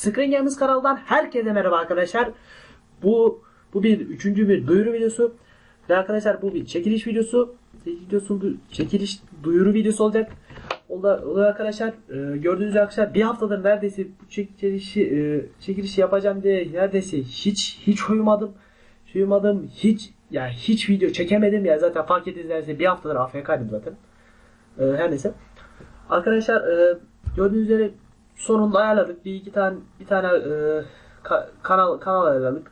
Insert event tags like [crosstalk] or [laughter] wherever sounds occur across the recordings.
Screen Games kanalından herkese merhaba arkadaşlar. Bu bu bir üçüncü bir duyuru videosu. Ve arkadaşlar bu bir çekiliş videosu. Videosu bu çekiliş duyuru videosu olacak. O da, o da arkadaşlar e, gördüğünüz arkadaşlar bir haftadır neredeyse bu çekilişi e, çekilişi yapacağım diye neredeyse hiç hiç uyumadım. Uyumadım. Hiç yani hiç video çekemedim ya zaten fark ettiniz bir haftadır AFK'ydım zaten. E, her neyse. Arkadaşlar e, gördüğünüz üzere sonunda ayarladık. Bir iki tane bir tane e, ka- kanal kanal ayarladık.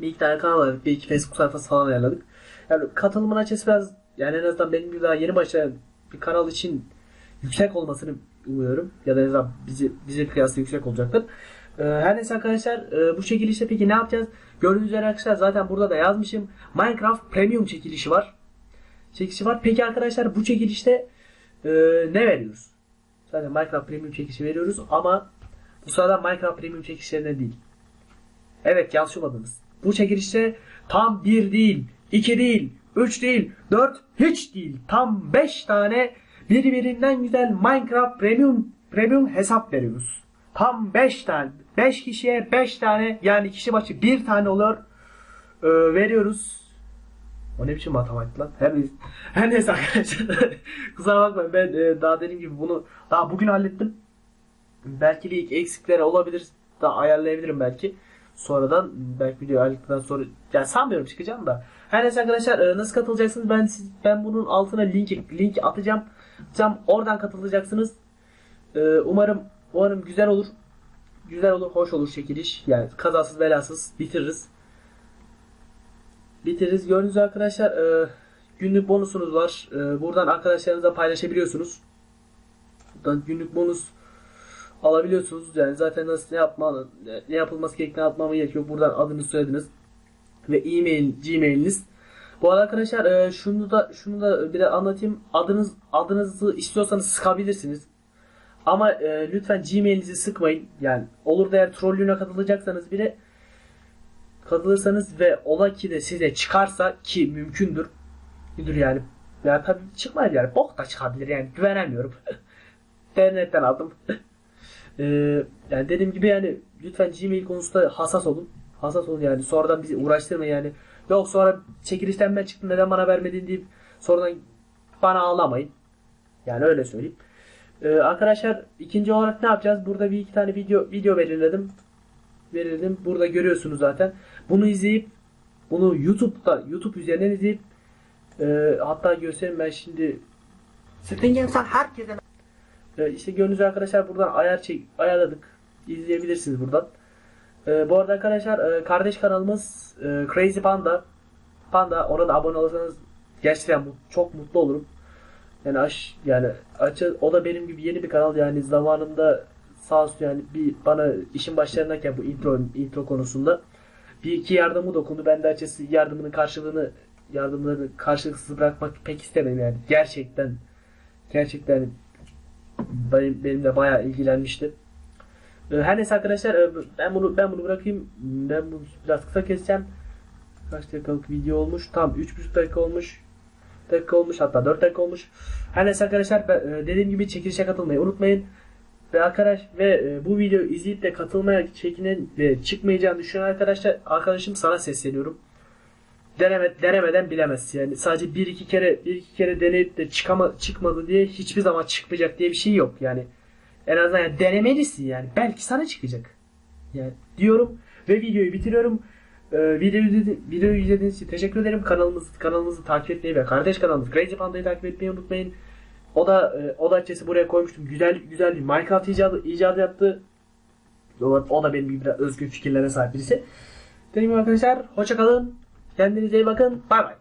Bir iki tane kanal ayarladık. Bir iki Facebook sayfası falan ayarladık. Yani katılımın açısı biraz yani en azından benim gibi daha yeni başlayan bir kanal için yüksek olmasını umuyorum. Ya da en azından bizi, bize kıyasla yüksek olacaktır. Ee, her neyse arkadaşlar e, bu çekilişte peki ne yapacağız? Gördüğünüz üzere arkadaşlar zaten burada da yazmışım. Minecraft Premium çekilişi var. Çekilişi var. Peki arkadaşlar bu çekilişte e, ne veriyoruz? Zaten Minecraft Premium çekilişi veriyoruz ama bu sırada Minecraft Premium çekilişlerine değil. Evet yanlış olmadınız. Bu çekilişte tam 1 değil, 2 değil, 3 değil, 4 hiç değil. Tam 5 tane birbirinden güzel Minecraft Premium Premium hesap veriyoruz. Tam 5 tane. 5 kişiye 5 tane yani kişi başı 1 tane oluyor. Ee, veriyoruz. O ne biçim matematik lan? Her neyse, her neyse arkadaşlar. [laughs] Kusura bakmayın ben e, daha dediğim gibi bunu daha bugün hallettim. Belki bir iki eksikleri olabilir. Daha ayarlayabilirim belki. Sonradan belki video ayarladıktan sonra yani sanmıyorum çıkacağım da. Her neyse arkadaşlar e, nasıl katılacaksınız? Ben ben bunun altına link link atacağım. Atacağım. Oradan katılacaksınız. E, umarım umarım güzel olur. Güzel olur, hoş olur çekiliş. Yani kazasız belasız bitiririz bitiririz. Gördüğünüz arkadaşlar e, günlük bonusunuz var. E, buradan arkadaşlarınızla paylaşabiliyorsunuz. Buradan günlük bonus alabiliyorsunuz. Yani zaten nasıl ne yapma ne yapılması gerektiğini atmama gerek yok. Buradan adınız, soyadınız ve e-mail, gmailiniz. Bu arada arkadaşlar e, şunu da şunu da bir de anlatayım. Adınız adınızı istiyorsanız sıkabilirsiniz. Ama e, lütfen gmailinizi sıkmayın. Yani olur da eğer trollüğüne katılacaksanız bile katılırsanız ve ola ki de size çıkarsa ki mümkündür. Müdür yani. Ya tabii çıkmayır yani. Bok da çıkabilir yani. Güvenemiyorum. [laughs] İnternetten aldım. [laughs] ee, yani dediğim gibi yani lütfen Gmail konusunda hassas olun. Hassas olun yani. Sonradan bizi uğraştırmayın yani. Yok sonra çekilişten ben çıktım neden bana vermedin deyip sonradan bana ağlamayın. Yani öyle söyleyeyim. Ee, arkadaşlar ikinci olarak ne yapacağız? Burada bir iki tane video video belirledim verirdim. Burada görüyorsunuz zaten. Bunu izleyip bunu YouTube'da YouTube üzerinden izleyip e, hatta göstereyim ben şimdi Springems'ten herkese e, işte gördüğünüz arkadaşlar buradan ayar çek ayarladık. İzleyebilirsiniz buradan. E, bu arada arkadaşlar e, kardeş kanalımız e, Crazy Panda Panda orada abone olursanız gerçekten çok mutlu olurum. Yani aş yani açı o da benim gibi yeni bir kanal yani zamanında sağ olsun yani bir bana işin başlarındayken bu intro intro konusunda bir iki yardımı dokundu. Ben de açıkçası yardımının karşılığını yardımlarını karşılıksız bırakmak pek istemem yani. Gerçekten gerçekten benim, benimle bayağı ilgilenmişti. Ee, Her neyse arkadaşlar e, ben bunu ben bunu bırakayım. Ben bunu biraz kısa keseceğim. Kaç dakikalık video olmuş? Tam 3,5 dakika olmuş. dakika olmuş hatta 4 dakika olmuş. Her neyse arkadaşlar e, dediğim gibi çekilişe katılmayı unutmayın. Ve arkadaş ve e, bu videoyu izleyip de katılmaya çekinen ve çıkmayacağını düşünen arkadaşlar arkadaşım sana sesleniyorum. Deneme, denemeden bilemez. Yani sadece bir iki kere bir iki kere deneyip de çıkama, çıkmadı diye hiçbir zaman çıkmayacak diye bir şey yok. Yani en azından yani denemelisin yani. Belki sana çıkacak. Yani diyorum ve videoyu bitiriyorum. Ee, videoyu, izledi- videoyu izlediğiniz için teşekkür ederim. Kanalımız kanalımızı takip etmeyi ve kardeş kanalımız Crazy Panda'yı takip etmeyi unutmayın. O da e, o da açıkçası buraya koymuştum. Güzel güzel bir Minecraft icadı, icadı yaptı. O, da benim gibi biraz özgün fikirlere sahip birisi. Dediğim arkadaşlar hoşça kalın. Kendinize iyi bakın. Bay bay.